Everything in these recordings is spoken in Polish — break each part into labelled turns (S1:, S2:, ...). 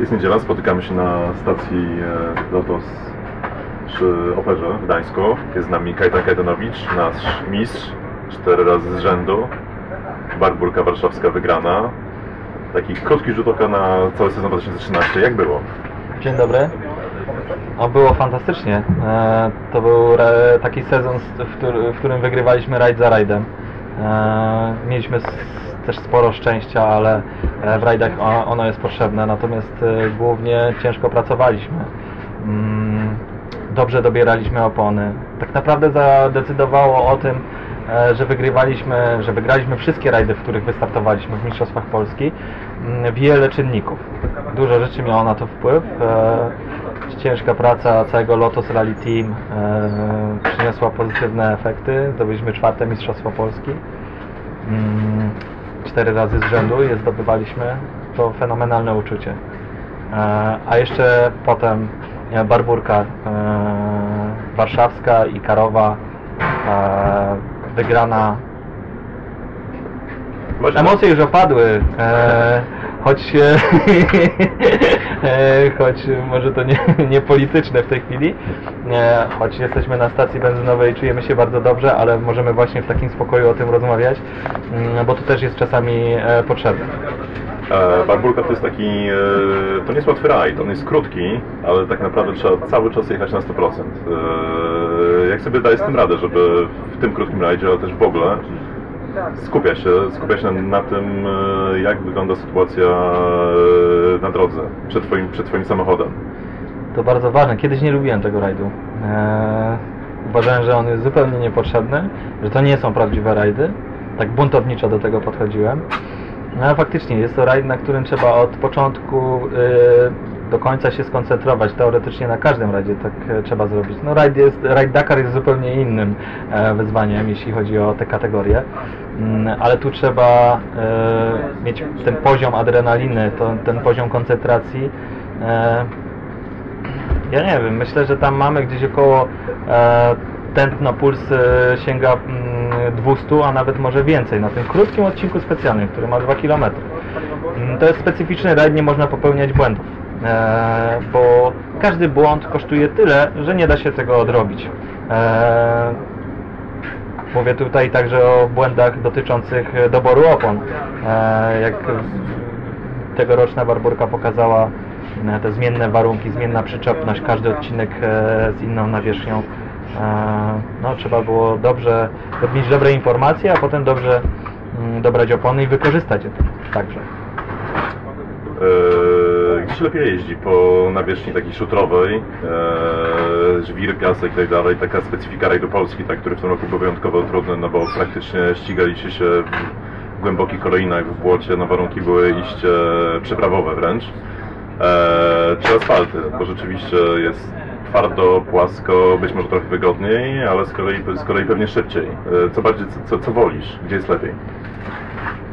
S1: Jest niedziela, spotykamy się na stacji e, Lotos przy Operze w Gdańsku. Jest z nami Kajtan Kajtanowicz, nasz mistrz, cztery razy z rzędu. Barburka warszawska wygrana. Taki krótki rzut oka na cały sezon 2013. Jak było?
S2: Dzień dobry. O, było fantastycznie. E, to był taki sezon, w, któr- w którym wygrywaliśmy rajd za rajdem. E, mieliśmy też sporo szczęścia, ale e, w rajdach ono jest potrzebne, natomiast e, głównie ciężko pracowaliśmy. Mm, Dobrze dobieraliśmy opony. Tak naprawdę zadecydowało o tym, e, że wygrywaliśmy, że wygraliśmy wszystkie rajdy, w których wystartowaliśmy w Mistrzostwach Polski. Mm, Wiele czynników. Dużo rzeczy miało na to wpływ. Ciężka praca całego Lotus Rally Team przyniosła pozytywne efekty. Zdobyliśmy czwarte Mistrzostwo Polski. Cztery razy z rzędu je zdobywaliśmy. To fenomenalne uczucie. E, A jeszcze potem e, Barburka e, warszawska i Karowa wygrana. Emocje już opadły, choć, e, choć może to nie, nie polityczne w tej chwili, e, choć jesteśmy na stacji benzynowej czujemy się bardzo dobrze, ale możemy właśnie w takim spokoju o tym rozmawiać, mm, bo to też jest czasami e, potrzebne.
S1: Barburka to jest taki, to nie jest łatwy rajd, on jest krótki, ale tak naprawdę trzeba cały czas jechać na 100%. E, Jak sobie daje z tym radę, żeby w tym krótkim rajdzie, ale też w ogóle skupia się, skupia się na, na tym, e, jak wygląda sytuacja e, na drodze, przed twoim, przed twoim samochodem.
S2: To bardzo ważne. Kiedyś nie lubiłem tego rajdu. Eee, uważałem, że on jest zupełnie niepotrzebny, że to nie są prawdziwe rajdy. Tak buntowniczo do tego podchodziłem. No ale faktycznie jest to rajd, na którym trzeba od początku yy, do końca się skoncentrować. Teoretycznie na każdym rajdzie tak e, trzeba zrobić. No rajd, jest, rajd Dakar jest zupełnie innym e, wyzwaniem, jeśli chodzi o te kategorie. Mm, ale tu trzeba e, mieć ten poziom adrenaliny, ten poziom koncentracji. Ja nie wiem, myślę, że tam mamy gdzieś około tętno puls sięga mm, 200, a nawet może więcej na tym krótkim odcinku specjalnym, który ma 2 km. Mm, To jest specyficzny rajd, nie można popełniać błędów, bo każdy błąd kosztuje tyle, że nie da się tego odrobić. E, Mówię tutaj także o błędach dotyczących e, doboru opon. E, Jak tegoroczna Barburka pokazała e, te zmienne warunki, zmienna przyczepność, każdy odcinek e, z inną nawierzchnią. E, No, trzeba było dobrze mieć dobre informacje, a potem dobrze mm, dobrać opony i wykorzystać je także.
S1: Się lepiej jeździ? Po nawierzchni takiej szutrowej, e, żwir, piasek i tak dalej, taka specyfika rajdu Polski, tak, który w tym roku był wyjątkowo trudny, no bo praktycznie ścigaliście się w głębokich kolejnach, w błocie, no warunki były iście przeprawowe wręcz. E, czy asfalty, bo rzeczywiście jest twardo, płasko, być może trochę wygodniej, ale z kolei, z kolei pewnie szybciej. E, co bardziej, co, co wolisz? Gdzie jest lepiej?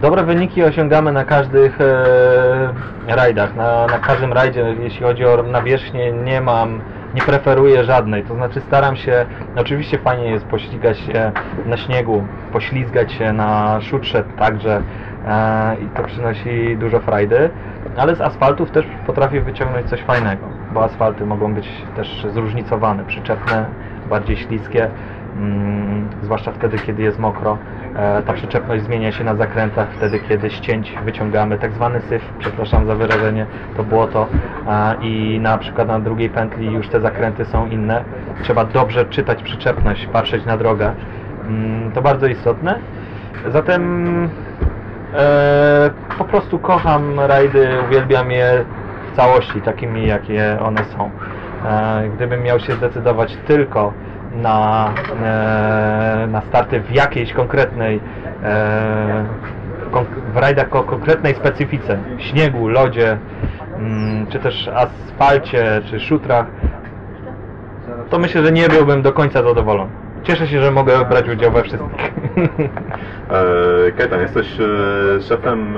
S2: Dobre wyniki osiągamy na każdych e, rajdach. Na, na każdym rajdzie, jeśli chodzi o nawierzchnię, nie mam, nie preferuję żadnej. To znaczy staram się, oczywiście fajnie jest poślizgać się na śniegu, poślizgać się na szutrze także e, i to przynosi dużo frajdy, ale z asfaltów też potrafię wyciągnąć coś fajnego, bo asfalty mogą być też zróżnicowane, przyczepne, bardziej śliskie, zwłaszcza wtedy, kiedy jest mokro. E, Ta przyczepność zmienia się na zakrętach wtedy, kiedy ścięć wyciągamy, tak zwany syf, przepraszam za wyrażenie, to błoto e, i na przykład na drugiej pętli już te zakręty są inne. Trzeba dobrze czytać przyczepność, patrzeć na drogę. Mm, To bardzo istotne. Zatem e, po prostu kocham rajdy, uwielbiam je w całości, takimi jakie one są. Gdybym miał się zdecydować tylko na, e, na starty w jakiejś konkretnej e, w rajdach o konkretnej specyfice śniegu, lodzie mm, czy też asfalcie, czy szutrach to myślę, że nie byłbym do końca zadowolony. Cieszę się, że mogę brać udział we wszystkich.
S1: E, Kajtan, jesteś szefem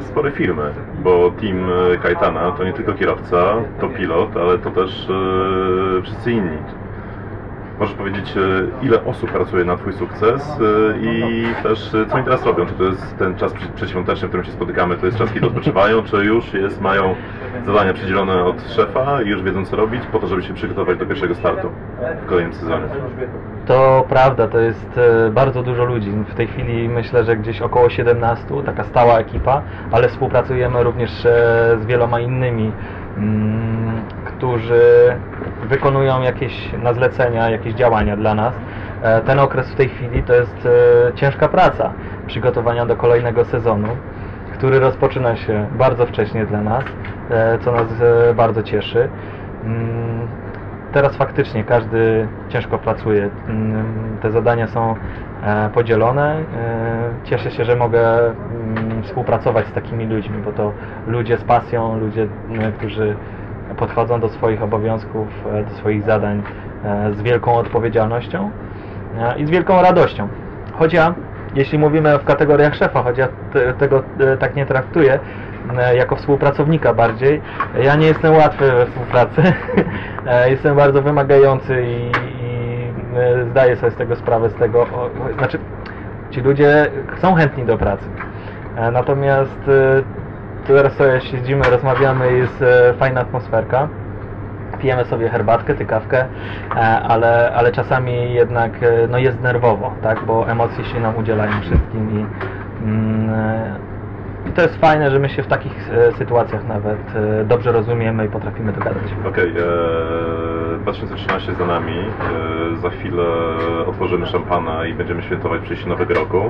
S1: sporej firmy, bo team Kajtana to nie tylko kierowca, to pilot, ale to też wszyscy inni. Możesz powiedzieć, e, ile osób pracuje na Twój sukces e, i też e, co oni teraz robią? Czy to jest ten czas przedświąteczny, w którym się spotykamy, to jest czas, kiedy odpoczywają, czy już jest, mają zadania przydzielone od szefa i już wiedzą co robić po to, żeby się przygotować do pierwszego startu w kolejnym sezonie.
S2: To prawda, to jest bardzo dużo ludzi. W tej chwili myślę, że gdzieś około 17, taka stała ekipa, ale współpracujemy również z wieloma innymi, którzy wykonują jakieś na zlecenia, jakieś działania dla nas. E, Ten okres w tej chwili to jest e, ciężka praca przygotowania do kolejnego sezonu, który rozpoczyna się bardzo wcześnie dla nas, e, co nas bardzo cieszy. Mm, Teraz faktycznie każdy ciężko pracuje. Mm, Te zadania są podzielone. Cieszę się, że mogę mm, współpracować z takimi ludźmi, bo to ludzie z pasją, ludzie, m, którzy podchodzą do swoich obowiązków, e, do swoich zadań e, z wielką odpowiedzialnością e, i z wielką radością. Choć ja, jeśli mówimy w kategoriach szefa, choć ja te, tego tak nie traktuję, jako współpracownika bardziej, ja nie jestem łatwy we współpracy. Jestem bardzo wymagający i, i zdaję sobie z tego sprawę, z tego, o, znaczy ci ludzie są chętni do pracy. E, Natomiast e, teraz sobie siedzimy, rozmawiamy, jest e, fajna atmosferka pijemy sobie herbatkę, tykawkę, ale, ale czasami jednak no jest nerwowo, tak, bo emocje się nam udzielają wszystkim i, mm, i to jest fajne, że my się w takich sytuacjach nawet dobrze rozumiemy i potrafimy dogadać.
S1: Okej, e, 2013 za nami. E, za chwilę otworzymy szampana i będziemy świętować przyjście nowego roku.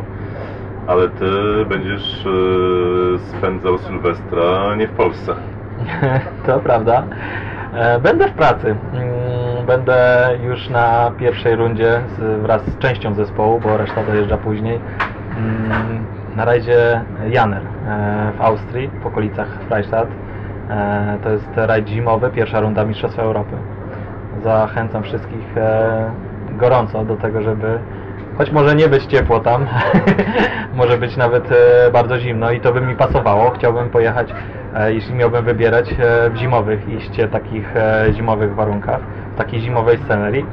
S1: Ale ty będziesz e, spędzał Sylwestra nie w Polsce.
S2: to prawda. E, Będę w pracy. Mm, Będę już na pierwszej rundzie wraz z częścią zespołu, bo reszta dojeżdża później. Mm, Na rajdzie Janer e, w Austrii, w okolicach Freistadt. To jest rajd zimowy, pierwsza runda Mistrzostwa Europy. Zachęcam wszystkich gorąco do tego, żeby choć może nie być ciepło tam, może być nawet e, bardzo zimno i to by mi pasowało. Chciałbym pojechać, e, jeśli miałbym wybierać e, w zimowych iście takich e, zimowych warunkach, w takiej zimowej scenerii.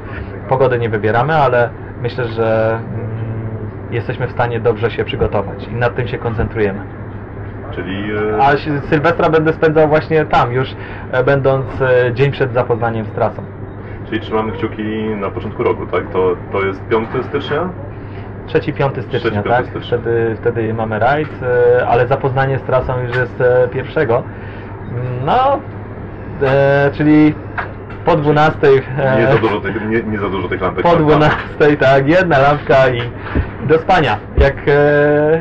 S2: Pogody nie wybieramy, ale myślę, że mm, jesteśmy w stanie dobrze się przygotować i nad tym się koncentrujemy.
S1: Czyli e,
S2: A si- Sylwestra będę spędzał właśnie tam, już e, będąc e, dzień przed zapoznaniem z trasą.
S1: Czyli trzymamy kciuki na początku roku, tak? To, to jest 5 stycznia?
S2: 3-5 stycznia,
S1: 3-5
S2: tak?
S1: stycznia.
S2: Wtedy, wtedy mamy rajd, e, ale zapoznanie z trasą już jest e, pierwszego. No, e, czyli po 12. e,
S1: Nie za dużo tych, nie, nie za dużo tych lampek.
S2: po
S1: tak?
S2: 12, tak, jedna lampka i do spania, jak,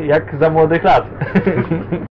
S2: jak za młodych lat.